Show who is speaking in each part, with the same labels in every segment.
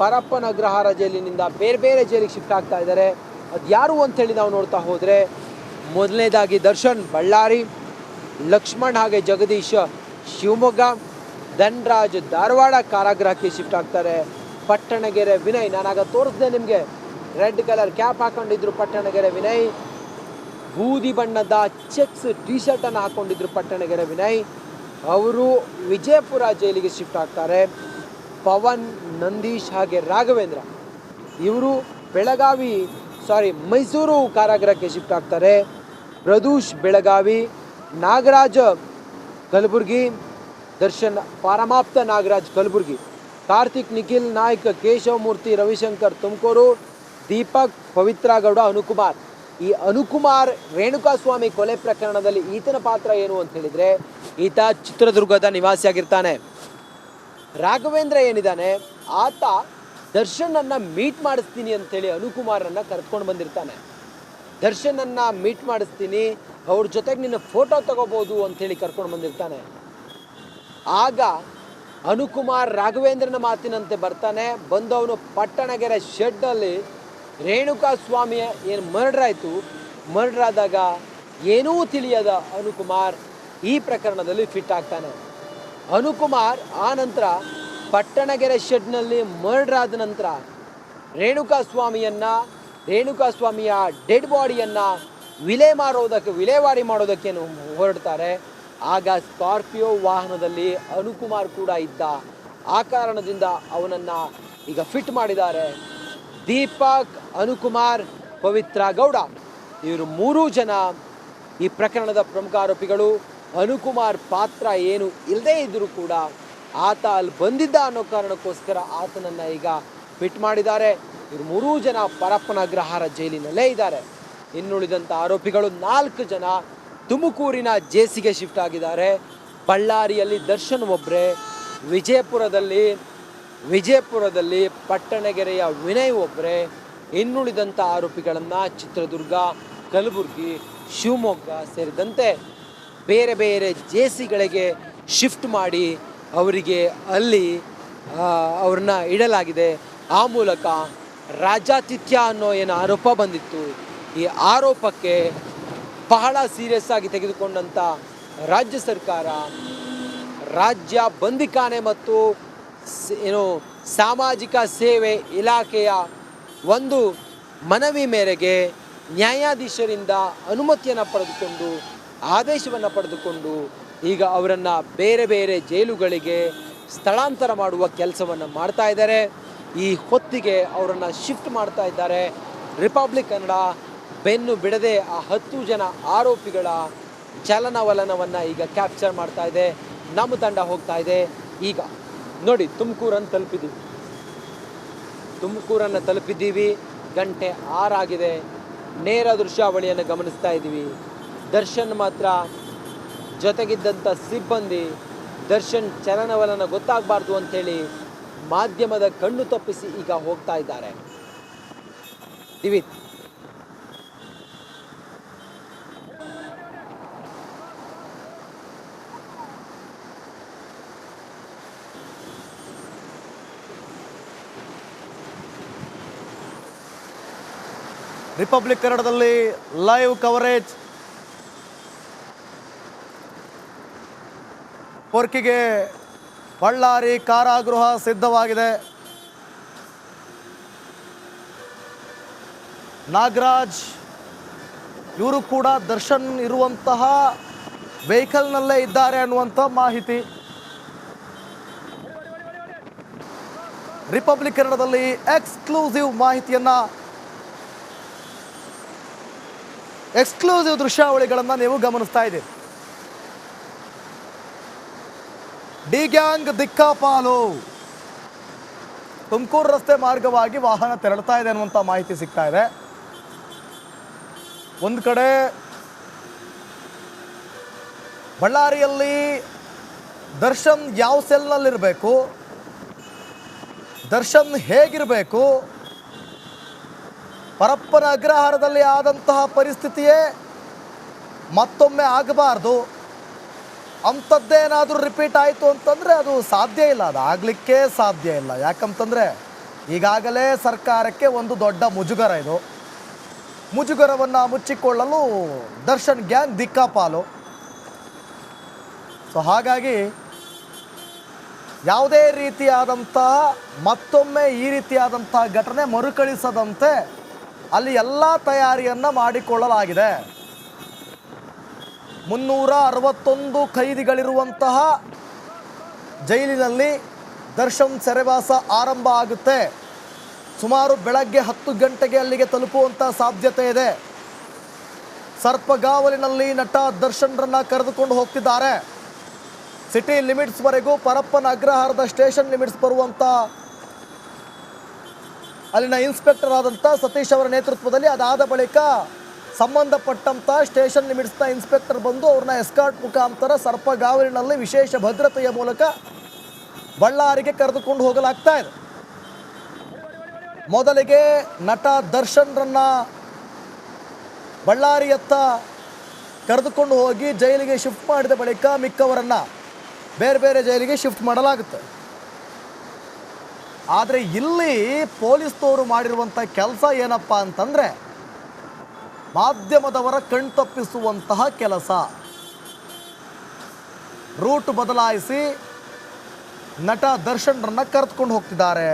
Speaker 1: ಪರಪ್ಪನ ಅಗ್ರಹಾರ ಜೈಲಿನಿಂದ ಬೇರೆ ಬೇರೆ ಜೈಲಿಗೆ ಶಿಫ್ಟ್ ಆಗ್ತಾ ಇದ್ದಾರೆ. ಅದು ಯಾರು ಅಂತೇಳಿ ನಾವು ನೋಡ್ತಾ ಹೋದರೆ ಮೊದಲನೇದಾಗಿ ದರ್ಶನ್ ಬಳ್ಳಾರಿ, ಲಕ್ಷ್ಮಣ್ ಹಾಗೆ ಜಗದೀಶ್ ಶಿವಮೊಗ್ಗ, ಧನ್ರಾಜ್ ಧಾರವಾಡ ಕಾರಾಗೃಹಕ್ಕೆ ಶಿಫ್ಟ್ ಆಗ್ತಾರೆ. ಪಟ್ಟಣಗೆರೆ ವಿನಯ್, ನಾನಾಗ ತೋರಿಸ್ದೆ ನಿಮಗೆ. ರೆಡ್ ಕಲರ್ ಕ್ಯಾಪ್ ಹಾಕೊಂಡಿದ್ರು ಪಟ್ಟಣಗೆರೆ ವಿನಯ್. ಬೂದಿ ಬಣ್ಣದ ಚೆಕ್ಸ್ ಟಿ ಶರ್ಟನ್ನು ಹಾಕ್ಕೊಂಡಿದ್ರು ಪಟ್ಟಣಗೆರೆ ವಿನಯ್. ಅವರು ವಿಜಯಪುರ ಜೈಲಿಗೆ ಶಿಫ್ಟ್ ಆಗ್ತಾರೆ. ಪವನ್, ನಂದೀಶ್ ಹಾಗೆ ರಾಘವೇಂದ್ರ. ಇವರು ಬೆಳಗಾವಿ ಸಾರಿ ಮೈಸೂರು ಕಾರಾಗೃಹಕ್ಕೆ ಶಿಫ್ಟ್ ಆಗ್ತಾರೆ. ಪ್ರದೂಷ್ ಬೆಳಗಾವಿ, ನಾಗರಾಜ ಕಲಬುರ್ಗಿ, ದರ್ಶನ್, ಪರಮಾಪ್ತ ನಾಗರಾಜ್ ಕಲಬುರ್ಗಿ. ಕಾರ್ತಿಕ್, ನಿಖಿಲ್ ನಾಯ್ಕ, ಕೇಶವಮೂರ್ತಿ, ರವಿಶಂಕರ್ ತುಮಕೂರು, ದೀಪಕ್ ಪವಿತ್ರ ಗೌಡ ಅನುಕುಮಾರ್. ಈ ಅನುಕುಮಾರ್ ರೇಣುಕಾಸ್ವಾಮಿ ಕೊಲೆ ಪ್ರಕರಣದಲ್ಲಿ ಈತನ ಪಾತ್ರ ಏನು ಅಂತ ಹೇಳಿದ್ರೆ, ಈತ ಚಿತ್ರದುರ್ಗದ ನಿವಾಸಿಯಾಗಿರ್ತಾನೆ. ರಾಘವೇಂದ್ರ ಏನಿದ್ದಾನೆ ಆತ ದರ್ಶನನ್ನ ಮೀಟ್ ಮಾಡಿಸ್ತೀನಿ ಅಂತೇಳಿ ಅನುಕುಮಾರನ್ನ ಕರ್ಕೊಂಡು ಬಂದಿರ್ತಾನೆ. ದರ್ಶನನ್ನ ಮೀಟ್ ಮಾಡಿಸ್ತೀನಿ, ಅವ್ರ ಜೊತೆಗೆ ನಿನ್ನ ಫೋಟೋ ತಗೋಬೋದು ಅಂತೇಳಿ ಕರ್ಕೊಂಡು ಬಂದಿರ್ತಾನೆ. ಆಗ ಅನುಕುಮಾರ್ ರಾಘವೇಂದ್ರನ ಮಾತಿನಂತೆ ಬರ್ತಾನೆ ಬಂದವನು ಪಟ್ಟಣಗೆರೆ ಶೆಡ್ಡಲ್ಲಿ ರೇಣುಕಾ ಸ್ವಾಮಿಯ ಏನು ಮರ್ಡರ್ ಆಯಿತು ಮರ್ಡರ್ ಆದಾಗ ಏನೂ ತಿಳಿಯದ ಅನುಕುಮಾರ್ ಈ ಪ್ರಕರಣದಲ್ಲಿ ಫಿಟ್ ಆಗ್ತಾನೆ. ಅನುಕುಮಾರ್ ಆ ನಂತರ ಪಟ್ಟಣಗೆರೆ ಶೆಡ್ನಲ್ಲಿ ಮರ್ಡರ್ ಆದ ನಂತರ ರೇಣುಕಾ ಸ್ವಾಮಿಯನ್ನ ರೇಣುಕಾ ಸ್ವಾಮಿಯ ಡೆಡ್ ಬಾಡಿಯನ್ನು ವಿಲೆ ಮಾರೋದಕ್ಕೆ, ವಿಲೇವಾರಿ ಮಾಡೋದಕ್ಕೆ ಹೊರಡ್ತಾರೆ. ಆಗ ಸ್ಕಾರ್ಪಿಯೋ ವಾಹನದಲ್ಲಿ ಅನುಕುಮಾರ್ ಕೂಡ ಇದ್ದ ಆ ಕಾರಣದಿಂದ ಅವನನ್ನು ಈಗ ಫಿಟ್ ಮಾಡಿದ್ದಾರೆ. ದೀಪಕ್ ಅನುಕುಮಾರ್ ಪವಿತ್ರ ಗೌಡ. ಇವರು ಮೂರೂ ಜನ ಈ ಪ್ರಕರಣದ ಪ್ರಮುಖ ಆರೋಪಿಗಳು. ಅನುಕುಮಾರ್ ಪಾತ್ರ ಏನು ಇಲ್ಲದೇ ಇದ್ದರೂ ಕೂಡ ಆತ ಅಲ್ಲಿ ಬಂದಿದ್ದ ಅನ್ನೋ ಕಾರಣಕ್ಕೋಸ್ಕರ ಆತನನ್ನು ಈಗ ಬಿಟ್ ಮಾಡಿದ್ದಾರೆ. ಇವರು ಮೂರೂ ಜನ ಪರಪ್ಪನ ಅಗ್ರಹಾರ ಜೈಲಿನಲ್ಲೇ ಇದ್ದಾರೆ. ಇನ್ನುಳಿದಂಥ ಆರೋಪಿಗಳು ನಾಲ್ಕು ಜನ ತುಮಕೂರಿನ ಜೇಸಿಗೆ ಶಿಫ್ಟ್ ಆಗಿದ್ದಾರೆ. ಬಳ್ಳಾರಿಯಲ್ಲಿ ದರ್ಶನ್ ಒಬ್ಬರೇ ವಿಜಯಪುರದಲ್ಲಿ ವಿಜಯಪುರದಲ್ಲಿ ಪಟ್ಟಣಗೆರೆಯ ವಿನಯ್ ಒಬ್ಬರೇ ಇನ್ನುಳಿದಂಥ ಆರೋಪಿಗಳನ್ನು ಚಿತ್ರದುರ್ಗ, ಕಲಬುರಗಿ, ಶಿವಮೊಗ್ಗ ಸೇರಿದಂತೆ ಬೇರೆ ಬೇರೆ ಜೆ ಸಿಗಳಿಗೆ ಶಿಫ್ಟ್ ಮಾಡಿ ಅವರಿಗೆ ಅಲ್ಲಿ ಅವ್ರನ್ನ ಇಡಲಾಗಿದೆ. ಆ ಮೂಲಕ ರಾಜಾತಿಥ್ಯ ಅನ್ನೋ ಏನು ಆರೋಪ ಬಂದಿತ್ತು. ಈ ಆರೋಪಕ್ಕೆ ಬಹಳ ಸೀರಿಯಸ್ ಆಗಿ ತೆಗೆದುಕೊಂಡಂಥ ರಾಜ್ಯ ಸರ್ಕಾರ ರಾಜ್ಯ ಬಂದಿಖಾನೆ ಮತ್ತು ಏನು ಸಾಮಾಜಿಕ ಸೇವೆ ಇಲಾಖೆಯ ಒಂದು ಮನವಿ ಮೇರೆಗೆ ನ್ಯಾಯಾಧೀಶರಿಂದ ಅನುಮತಿಯನ್ನು ಪಡೆದುಕೊಂಡು ಆದೇಶವನ್ನು ಪಡೆದುಕೊಂಡು ಈಗ ಅವರನ್ನು ಬೇರೆ ಬೇರೆ ಜೈಲುಗಳಿಗೆ ಸ್ಥಳಾಂತರ ಮಾಡುವ ಕೆಲಸವನ್ನು ಮಾಡ್ತಾ ಇದ್ದಾರೆ. ಈ ಹೊತ್ತಿಗೆ ಅವರನ್ನು ಶಿಫ್ಟ್ ಮಾಡ್ತಾ ಇದ್ದಾರೆ. ರಿಪಬ್ಲಿಕ್ ಕನ್ನಡ ಬೆನ್ನು ಬಿಡದೆ ಆ ಹತ್ತು ಜನ ಆರೋಪಿಗಳ ಚಲನವಲನವನ್ನು ಈಗ ಕ್ಯಾಪ್ಚರ್ ಮಾಡ್ತಾ ಇದೆ. ನಮ್ಮ ತಂಡ ಹೋಗ್ತಾ ಇದೆ. ಈಗ ನೋಡಿ, ತುಮಕೂರನ್ನು ತಲುಪಿದ್ದೀವಿ. ತುಮಕೂರನ್ನು ತಲುಪಿದ್ದೀವಿ. ಗಂಟೆ ಆರಾಗಿದೆ ನೇರ ದೃಶ್ಯಾವಳಿಯನ್ನು ಗಮನಿಸ್ತಾ ಇದ್ದೀವಿ. ದರ್ಶನ್ ಮಾತ್ರ ಜೊತೆಗಿದ್ದಂಥ ಸಿಬ್ಬಂದಿ ದರ್ಶನ್ ಚಲನವಲನ ಗೊತ್ತಾಗಬಾರ್ದು ಅಂಥೇಳಿ ಮಾಧ್ಯಮದ ಕಣ್ಣು ತಪ್ಪಿಸಿ ಈಗ ಹೋಗ್ತಾ ಇದ್ದಾರೆ.
Speaker 2: ರಿಪಬ್ಲಿಕ್ ಕನ್ನಡದಲ್ಲಿ ಲೈವ್ ಕವರೇಜ್ ಪೊರ್ಕಿಗೆ ಬಳ್ಳಾರಿ ಕಾರಾಗೃಹ ಸಿದ್ಧವಾಗಿದೆ. ನಾಗರಾಜ್, ಇವರು ಕೂಡ ದರ್ಶನ್ ಇರುವಂತಹ ವೆಹಿಕಲ್ನಲ್ಲೇ ಇದ್ದಾರೆ ಅನ್ನುವಂಥ ಮಾಹಿತಿ. ರಿಪಬ್ಲಿಕ್ ಕನ್ನಡದಲ್ಲಿ ಎಕ್ಸ್ಕ್ಲೂಸಿವ್ ಮಾಹಿತಿಯನ್ನು, ಎಕ್ಸ್ಕ್ಲೂಸಿವ್ ದೃಶ್ಯಾವಳಿಗಳನ್ನು ನೀವು ಗಮನಿಸ್ತಾ ಇದ್ದೀರಿ. D gang ದಿಕ್ಕಾಪಾಲು. ತುಮಕೂರು ರಸ್ತೆ ಮಾರ್ಗವಾಗಿ ವಾಹನ ತೆರಳ್ತಾ ಇದೆ ಅನ್ನುವಂಥ ಮಾಹಿತಿ ಸಿಗ್ತಾ ಇದೆ. ಒಂದು ಕಡೆ ಬಳ್ಳಾರಿಯಲ್ಲಿ ದರ್ಶನ್ ಯಾವ ಸೆಲ್ನಲ್ಲಿರಬೇಕು? ದರ್ಶನ್ ಹೇಗಿರಬೇಕು? ಪರಪ್ಪನ ಅಗ್ರಹಾರದಲ್ಲಿ ಆದಂತಹ ಪರಿಸ್ಥಿತಿಯೇ ಮತ್ತೊಮ್ಮೆ ಆಗಬಾರ್ದು. ಅಂಥದ್ದೇನಾದರೂ ರಿಪೀಟ್ ಆಯಿತು ಅಂತಂದರೆ ಅದು ಸಾಧ್ಯ ಇಲ್ಲ, ಅದು ಆಗಲಿಕ್ಕೆ ಸಾಧ್ಯ ಇಲ್ಲ. ಯಾಕಂತಂದರೆ ಈಗಾಗಲೇ ಸರ್ಕಾರಕ್ಕೆ ಒಂದು ದೊಡ್ಡ ಮುಜುಗರ ಇದು. ಮುಜುಗರವನ್ನು ಮುಚ್ಚಿಕೊಳ್ಳಲು ದರ್ಶನ್ ಗ್ಯಾಂಗ್ ದಿಕ್ಕಾಪಾಲು. ಸೊ ಹಾಗಾಗಿ ಯಾವುದೇ ರೀತಿಯಾದಂತಹ ಮತ್ತೊಮ್ಮೆ ಈ ರೀತಿಯಾದಂತಹ ಘಟನೆ ಮರುಕಳಿಸದಂತೆ ಅಲ್ಲಿ ಎಲ್ಲ ತಯಾರಿಯನ್ನು ಮಾಡಿಕೊಳ್ಳಲಾಗಿದೆ. ಮುನ್ನೂರ ಅರವತ್ತೊಂದು ಖೈದಿಗಳಿರುವಂತಹ ಜೈಲಿನಲ್ಲಿ ದರ್ಶನ್ ಸೆರೆವಾಸ ಆರಂಭ ಆಗುತ್ತೆ. ಸುಮಾರು ಬೆಳಗ್ಗೆ ಹತ್ತು ಗಂಟೆಗೆ ಅಲ್ಲಿಗೆ ತಲುಪುವಂಥ ಸಾಧ್ಯತೆ ಇದೆ. ಸರ್ಪಗಾವಲಿನಲ್ಲಿ ನಟ ದರ್ಶನ್ರನ್ನ ಕರೆದುಕೊಂಡು ಹೋಗ್ತಿದ್ದಾರೆ. ಸಿಟಿ ಲಿಮಿಟ್ಸ್ವರೆಗೂ ಪರಪ್ಪನ ಅಗ್ರಹಾರದ ಸ್ಟೇಷನ್ ಲಿಮಿಟ್ಸ್ ಬರುವಂಥ ಅಲ್ಲಿನ ಇನ್ಸ್ಪೆಕ್ಟರ್ ಆದಂಥ ಸತೀಶ್ ಅವರ ನೇತೃತ್ವದಲ್ಲಿ ಅದಾದ ಬಳಿಕ ಸಂಬಂಧಪಟ್ಟಂಥ ಸ್ಟೇಷನ್ ಲಿಮಿಟ್ಸ್ನ ಇನ್ಸ್ಪೆಕ್ಟರ್ ಬಂದು ಅವ್ರನ್ನ ಎಸ್ಕಾರ್ಟ್ ಮುಖಾಂತರ ಸರ್ಪಗಾವಲಿನಲ್ಲಿ ವಿಶೇಷ ಭದ್ರತೆಯ ಮೂಲಕ ಬಳ್ಳಾರಿಗೆ ಕರೆದುಕೊಂಡು ಹೋಗಲಾಗ್ತಾ ಇದೆ. ಮೊದಲಿಗೆ ನಟ ದರ್ಶನ್ರನ್ನ ಬಳ್ಳಾರಿಯತ್ತ ಕರೆದುಕೊಂಡು ಹೋಗಿ ಜೈಲಿಗೆ ಶಿಫ್ಟ್ ಮಾಡಿದ ಬಳಿಕ ಮಿಕ್ಕವರನ್ನ ಬೇರೆ ಬೇರೆ ಜೈಲಿಗೆ ಶಿಫ್ಟ್ ಮಾಡಲಾಗುತ್ತೆ. ಆದರೆ ಇಲ್ಲಿ ಪೊಲೀಸ್ನವರು ಮಾಡಿರುವಂಥ ಕೆಲಸ ಏನಪ್ಪ ಅಂತಂದರೆ ಮಾಧ್ಯಮದವರ ಕಣ್ತಪ್ಪಿಸುವಂತಹ ಕೆಲಸ. ರೂಟ್ ಬದಲಾಯಿಸಿ ನಟ ದರ್ಶನ್ರನ್ನ ಕರೆದುಕೊಂಡು ಹೋಗ್ತಿದ್ದಾರೆ.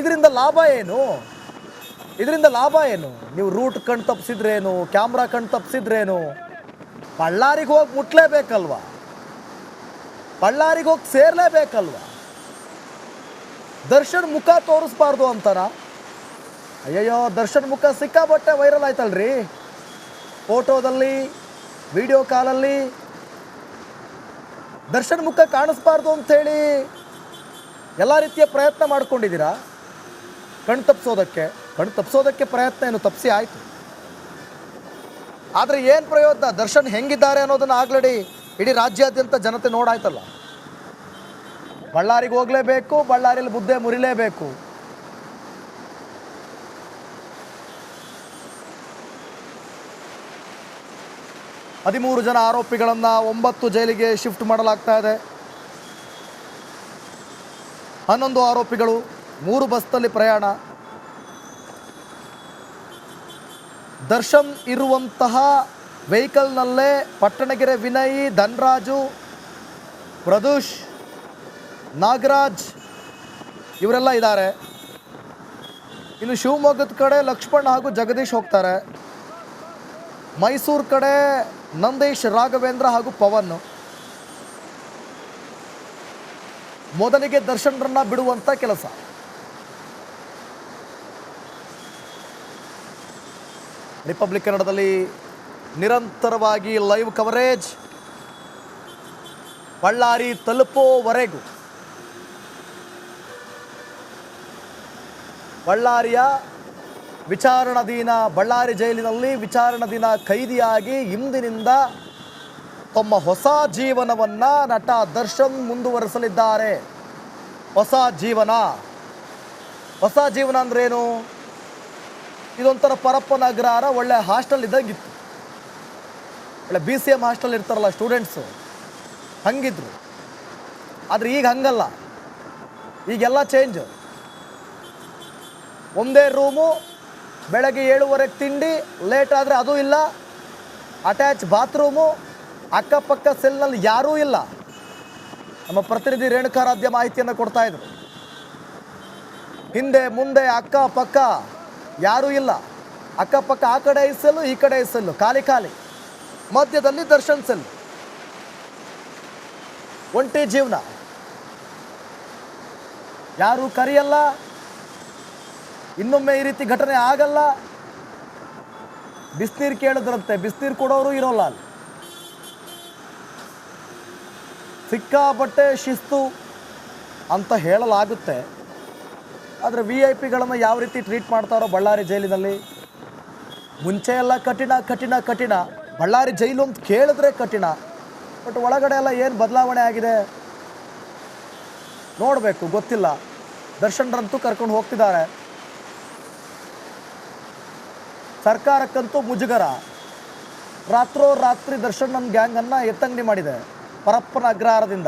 Speaker 2: ಇದರಿಂದ ಲಾಭ ಏನು? ಇದರಿಂದ ಲಾಭ ಏನು? ನೀವು ರೂಟ್ ಕಣ್ ತಪ್ಪಿಸಿದ್ರೇನು ಕ್ಯಾಮ್ರಾ ಕಣ್ ತಪ್ಪಿಸಿದ್ರೇನು ಬಳ್ಳಾರಿಗೆ ಹೋಗಿ ಮುಟ್ಲೇಬೇಕಲ್ವಾ? ಬಳ್ಳಾರಿಗೆ ಹೋಗಿ ಸೇರ್ಲೇಬೇಕಲ್ವಾ? ದರ್ಶನ್ ಮುಖ ತೋರಿಸ್ಬಾರ್ದು ಅಂತಾರ ಅಯ್ಯಯ್ಯೋ, ದರ್ಶನ್ ಮುಖ ಸಿಕ್ಕಾಬಟ್ಟೆ ವೈರಲ್ ಆಯ್ತಲ್ರಿ. ಫೋಟೋದಲ್ಲಿ ವಿಡಿಯೋ ಕಾಲಲ್ಲಿ ದರ್ಶನ್ ಮುಖ ಕಾಣಿಸ್ಬಾರ್ದು ಅಂಥೇಳಿ ಎಲ್ಲ ರೀತಿಯ ಪ್ರಯತ್ನ ಮಾಡ್ಕೊಂಡಿದ್ದೀರಾ? ಕಣ್ಣು ತಪ್ಪಿಸೋದಕ್ಕೆ ಕಣ್ಣು ತಪ್ಪಿಸೋದಕ್ಕೆ ಪ್ರಯತ್ನ ಏನು ತಪ್ಪಿಸಿ ಆಯಿತು? ಆದರೆ ಏನು ಪ್ರಯೋಜನ? ದರ್ಶನ್ ಹೆಂಗಿದ್ದಾರೆ ಅನ್ನೋದನ್ನು ಆಗ್ಲಡಿ ಇಡೀ ರಾಜ್ಯಾದ್ಯಂತ ಜನತೆ ನೋಡಾಯ್ತಲ್ಲ. ಬಳ್ಳಾರಿಗೆ ಹೋಗಲೇಬೇಕು ಬಳ್ಳಾರಿಯಲ್ಲಿ ಮುದ್ದೆ ಮುರಿಲೇಬೇಕು. ಹದಿಮೂರು ಜನ ಆರೋಪಿಗಳನ್ನು ಒಂಬತ್ತು ಜೈಲಿಗೆ ಶಿಫ್ಟ್ ಮಾಡಲಾಗ್ತಾ ಇದೆ. ಹನ್ನೊಂದು ಆರೋಪಿಗಳು, ಮೂರು ಬಸ್ನಲ್ಲಿ ಪ್ರಯಾಣ. ದರ್ಶನ್ ಇರುವಂತಹ ವೆಹಿಕಲ್ನಲ್ಲೇ ಪಟ್ಟಣಗೆರೆ ವಿನಯ್, ಧನ್ರಾಜು, ಪ್ರದೂಷ್, ನಾಗರಾಜ್ ಇವರೆಲ್ಲ ಇದ್ದಾರೆ. ಇನ್ನು ಶಿವಮೊಗ್ಗದ ಕಡೆ ಲಕ್ಷ್ಮಣ್ ಹಾಗೂ ಜಗದೀಶ್ ಹೋಗ್ತಾರೆ. ಮೈಸೂರು ಕಡೆ ನಂದೀಶ್, ರಾಘವೇಂದ್ರ ಹಾಗೂ ಪವನ್. ಮೊದಲಿಗೆ ದರ್ಶನ್ರನ್ನ ಬಿಡುವಂಥ ಕೆಲಸ. ರಿಪಬ್ಲಿಕ್ ಕನ್ನಡದಲ್ಲಿ ನಿರಂತರವಾಗಿ ಲೈವ್ ಕವರೇಜ್. ಬಳ್ಳಾರಿ ತಲುಪೋವರೆಗೂ ಬಳ್ಳಾರಿಯ ವಿಚಾರಣಾಧೀನ ಬಳ್ಳಾರಿ ಜೈಲಿನಲ್ಲಿ ವಿಚಾರಣಾಧೀನ ಖೈದಿಯಾಗಿ ಇಂದಿನಿಂದ ತಮ್ಮ ಹೊಸ ಜೀವನವನ್ನು ನಟ ದರ್ಶನ್ ಮುಂದುವರಿಸಲಿದ್ದಾರೆ. ಹೊಸ ಜೀವನ. ಹೊಸ ಜೀವನ ಅಂದ್ರೇನು? ಇದೊಂಥರ ಪರಪ್ಪನ ಅಗ್ರಹಾರ ಒಳ್ಳೆ ಹಾಸ್ಟೆಲ್ ಇದ್ದಂಗಿತ್ತು. ಒಳ್ಳೆ ಬಿ ಸಿ ಎಂ ಹಾಸ್ಟೆಲ್ ಇರ್ತಾರಲ್ಲ ಸ್ಟೂಡೆಂಟ್ಸು. ಹಂಗಿದ್ರು. ಆದರೆ ಈಗ ಹಂಗಲ್ಲ. ಈಗೆಲ್ಲ ಚೇಂಜ್. ಒಂದೇ ರೂಮು ಬೆಳಗ್ಗೆ ಏಳುವರೆಗೆ ತಿಂಡಿ ಲೇಟ್ ಆದರೆ ಅದು ಇಲ್ಲ. ಅಟ್ಯಾಚ್ ಬಾತ್ರೂಮು ಅಕ್ಕಪಕ್ಕ ಸೆಲ್ನಲ್ಲಿ ಯಾರೂ ಇಲ್ಲ. ನಮ್ಮ ಪ್ರತಿನಿಧಿ ರೇಣುಕಾರಾಧ್ಯ ಮಾಹಿತಿಯನ್ನು ಕೊಡ್ತಾ ಇದ್ರು. ಹಿಂದೆ, ಮುಂದೆ, ಅಕ್ಕ, ಪಕ್ಕ ಯಾರೂ ಇಲ್ಲ. ಅಕ್ಕಪಕ್ಕ ಆ ಕಡೆ ಇಸಲು ಸೆಲ್ಲು ಈ ಕಡೆ ಇಸಲು ಸೆಲ್ಲು ಖಾಲಿ ಖಾಲಿ. ಮಧ್ಯದಲ್ಲಿ ದರ್ಶನ್ ಸೆಲ್ ಒಂಟಿ ಜೀವನ. ಯಾರೂ ಕರೆಯಲ್ಲ. ಇನ್ನೊಮ್ಮೆ ಈ ರೀತಿ ಘಟನೆ ಆಗಲ್ಲ. ಬಿಸಿನೀರು ಕೇಳಿದ್ರಂತೆ ಬಿಸಿನೀರು ಕೊಡೋರು ಇರೋಲ್ಲ ಅಲ್ಲಿ. ಸಿಕ್ಕಾಪಟ್ಟೆ ಶಿಸ್ತು ಅಂತ ಹೇಳಲಾಗುತ್ತೆ. ಆದರೆ ವಿ ಐ ಪಿಗಳನ್ನು ಯಾವ ರೀತಿ ಟ್ರೀಟ್ ಮಾಡ್ತಾರೋ ಬಳ್ಳಾರಿ ಜೈಲಿನಲ್ಲಿ? ಮುಂಚೆ ಎಲ್ಲ ಕಠಿಣ ಕಠಿಣ ಕಠಿಣ. ಬಳ್ಳಾರಿ ಜೈಲು ಅಂತ ಕೇಳಿದ್ರೆ ಕಠಿಣ. ಬಟ್ ಒಳಗಡೆ ಎಲ್ಲ ಏನು ಬದಲಾವಣೆ ಆಗಿದೆ? ನೋಡಬೇಕು, ಗೊತ್ತಿಲ್ಲ. ದರ್ಶನ್ರಂತೂ ಕರ್ಕೊಂಡು ಹೋಗ್ತಿದ್ದಾರೆ. ಸರ್ಕಾರಕ್ಕಂತೂ ಮುಜುಗರ. ರಾತ್ರೋ ರಾತ್ರಿ ದರ್ಶನ್ ನನ್ನ ಗ್ಯಾಂಗನ್ನು ಎತ್ತಂಗಡಿ ಮಾಡಿದೆ. ಪರಪ್ಪನ ಅಗ್ರಹಾರದಿಂದ.